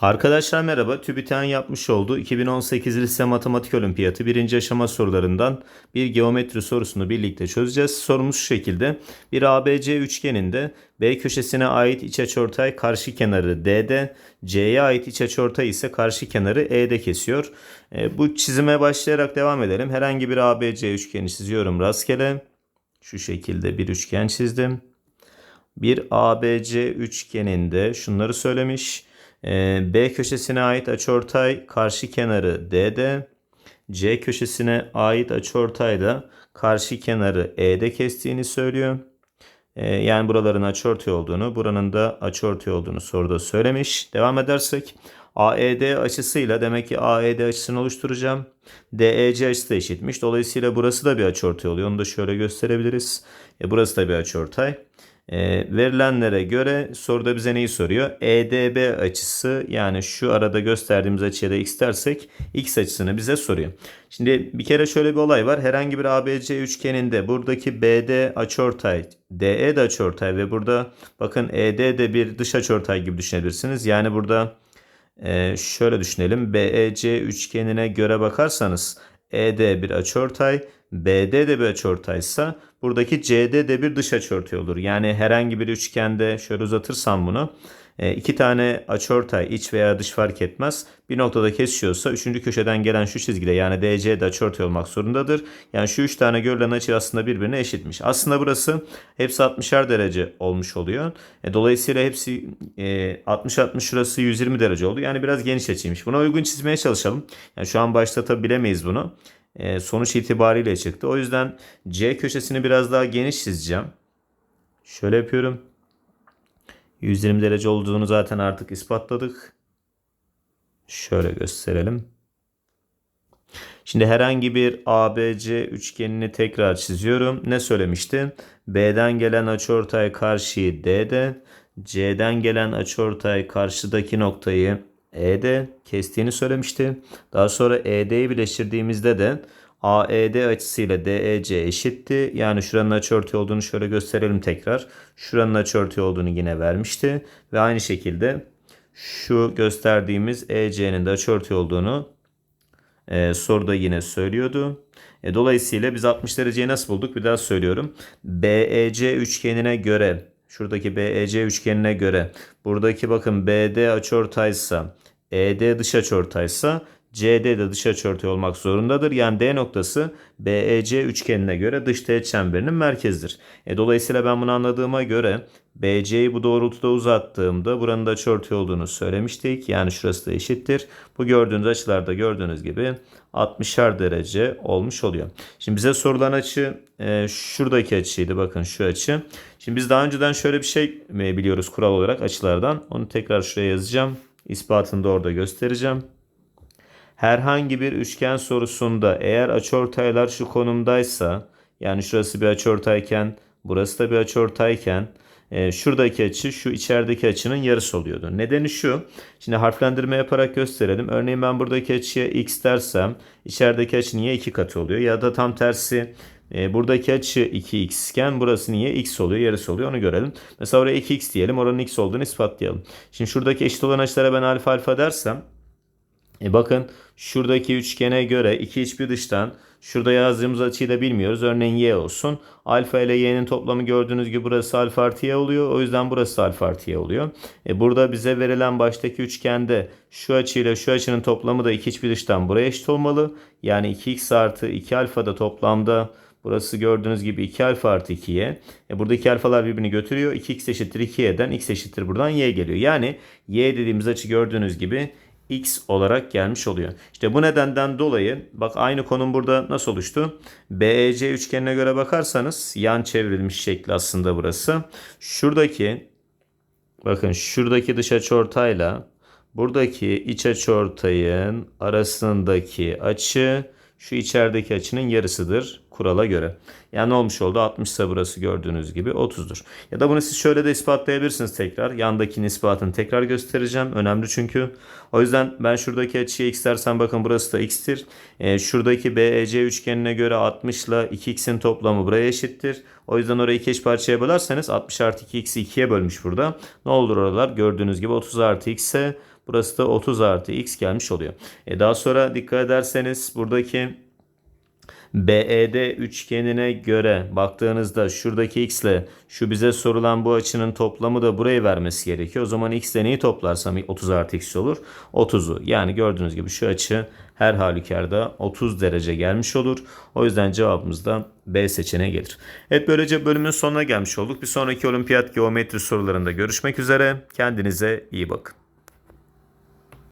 Arkadaşlar merhaba. TÜBİTAK'ın yapmış olduğu 2018 Lise Matematik Olimpiyatı birinci aşama sorularından bir geometri sorusunu birlikte çözeceğiz. Sorumuz şu şekilde. Bir ABC üçgeninde B köşesine ait iç açıortay karşı kenarı D'de, C'ye ait iç açıortay ise karşı kenarı E'de kesiyor. E, bu çizime başlayarak devam edelim. Herhangi bir ABC üçgeni çiziyorum rastgele. Şu şekilde bir üçgen çizdim. Bir ABC üçgeninde şunları söylemiş. Ee, B köşesine ait açıortay karşı kenarı D'de. C köşesine ait açıortay da karşı kenarı E'de kestiğini söylüyor. Ee, yani buraların açıortay olduğunu, buranın da açıortay olduğunu soruda söylemiş. Devam edersek AED açısıyla demek ki AED açısını oluşturacağım. DEC açısı da eşitmiş. Dolayısıyla burası da bir açıortay oluyor. Onu da şöyle gösterebiliriz. E, burası da bir açıortay. E, verilenlere göre soruda bize neyi soruyor? EDB açısı yani şu arada gösterdiğimiz açıya da x dersek x açısını bize soruyor. Şimdi bir kere şöyle bir olay var. Herhangi bir ABC üçgeninde buradaki BD açıortay, DE de açıortay ve burada bakın ED de bir dış açıortay gibi düşünebilirsiniz. Yani burada e, şöyle düşünelim. BEC üçgenine göre bakarsanız ED bir açıortay, BD de bir açıortaysa buradaki CD de bir dış açıortay olur. Yani herhangi bir üçgende şöyle uzatırsam bunu e, iki tane açıortay iç veya dış fark etmez. Bir noktada kesişiyorsa üçüncü köşeden gelen şu çizgide yani DC de açıortay olmak zorundadır. Yani şu üç tane görülen açı aslında birbirine eşitmiş. Aslında burası hepsi 60'ar derece olmuş oluyor. E, dolayısıyla hepsi 60-60 şurası 120 derece oldu. Yani biraz geniş açıymış. Buna uygun çizmeye çalışalım. Yani şu an başta tabi bilemeyiz bunu. E, sonuç itibariyle çıktı. O yüzden C köşesini biraz daha geniş çizeceğim. Şöyle yapıyorum. 120 derece olduğunu zaten artık ispatladık. Şöyle gösterelim. Şimdi herhangi bir ABC üçgenini tekrar çiziyorum. Ne söylemiştim? B'den gelen açıortay karşıyı D'de, C'den gelen açıortay karşıdaki noktayı E'de kestiğini söylemişti. Daha sonra ED'yi birleştirdiğimizde de AED açısıyla DEC eşitti. Yani şuranın açıortay olduğunu şöyle gösterelim tekrar. Şuranın açıortay olduğunu yine vermişti. Ve aynı şekilde şu gösterdiğimiz EC'nin de açıortay olduğunu e, soruda yine söylüyordu. E, dolayısıyla biz 60 dereceyi nasıl bulduk? Bir daha söylüyorum. BEC üçgenine göre şuradaki BEC üçgenine göre. Buradaki bakın BD açıortaysa ED dış açıortaysa CD de dış açıortay olmak zorundadır. Yani D noktası BEC üçgenine göre dış teğet çemberinin merkezidir. E, dolayısıyla ben bunu anladığıma göre BC'yi bu doğrultuda uzattığımda buranın da açıortay olduğunu söylemiştik. Yani şurası da eşittir. Bu gördüğünüz açılarda gördüğünüz gibi 60'ar derece olmuş oluyor. Şimdi bize sorulan açı e, şuradaki açıydı. Bakın şu açı. Şimdi biz daha önceden şöyle bir şey e, biliyoruz kural olarak açılardan. Onu tekrar şuraya yazacağım. İspatını da orada göstereceğim. Herhangi bir üçgen sorusunda eğer açıortaylar şu konumdaysa yani şurası bir açıortayken burası da bir açıortayken e, şuradaki açı şu içerideki açının yarısı oluyordu. Nedeni şu. Şimdi harflendirme yaparak gösterelim. Örneğin ben buradaki açıya x dersem içerideki açı niye 2 katı oluyor? Ya da tam tersi e, buradaki açı 2x iken burası niye x oluyor? Yarısı oluyor. Onu görelim. Mesela oraya 2x diyelim. Oranın x olduğunu ispatlayalım. Şimdi şuradaki eşit olan açılara ben alfa alfa dersem e bakın şuradaki üçgene göre iki iç bir dıştan şurada yazdığımız açıyı da bilmiyoruz. Örneğin y olsun. Alfa ile y'nin toplamı gördüğünüz gibi burası alfa artı y oluyor. O yüzden burası alfa artı y oluyor. E burada bize verilen baştaki üçgende şu açıyla şu açının toplamı da iki iç bir dıştan buraya eşit olmalı. Yani 2x artı 2 alfa da toplamda Burası gördüğünüz gibi 2 alfa artı 2y. E buradaki alfalar birbirini götürüyor. 2x eşittir 2y'den x eşittir buradan y geliyor. Yani y dediğimiz açı gördüğünüz gibi x olarak gelmiş oluyor. İşte bu nedenden dolayı bak aynı konum burada nasıl oluştu? BEC üçgenine göre bakarsanız yan çevrilmiş şekli aslında burası. Şuradaki bakın şuradaki dış açıortayla buradaki iç açıortayın arasındaki açı şu içerideki açının yarısıdır. Kurala göre. Yani ne olmuş oldu? 60 ise burası gördüğünüz gibi 30'dur. Ya da bunu siz şöyle de ispatlayabilirsiniz tekrar. Yandaki ispatını tekrar göstereceğim. Önemli çünkü. O yüzden ben şuradaki açıya x dersem bakın burası da x'tir. Ee, şuradaki BEC üçgenine göre 60 ile 2x'in toplamı buraya eşittir. O yüzden orayı iki parçaya bölerseniz 60 artı 2x'i 2'ye bölmüş burada. Ne olur oralar? Gördüğünüz gibi 30 artı x ise burası da 30 artı x gelmiş oluyor. E daha sonra dikkat ederseniz buradaki BED üçgenine göre baktığınızda şuradaki x ile şu bize sorulan bu açının toplamı da burayı vermesi gerekiyor. O zaman x ile neyi toplarsam 30 artı x olur. 30'u yani gördüğünüz gibi şu açı her halükarda 30 derece gelmiş olur. O yüzden cevabımız da B seçeneği gelir. Evet böylece bölümün sonuna gelmiş olduk. Bir sonraki olimpiyat geometri sorularında görüşmek üzere. Kendinize iyi bakın.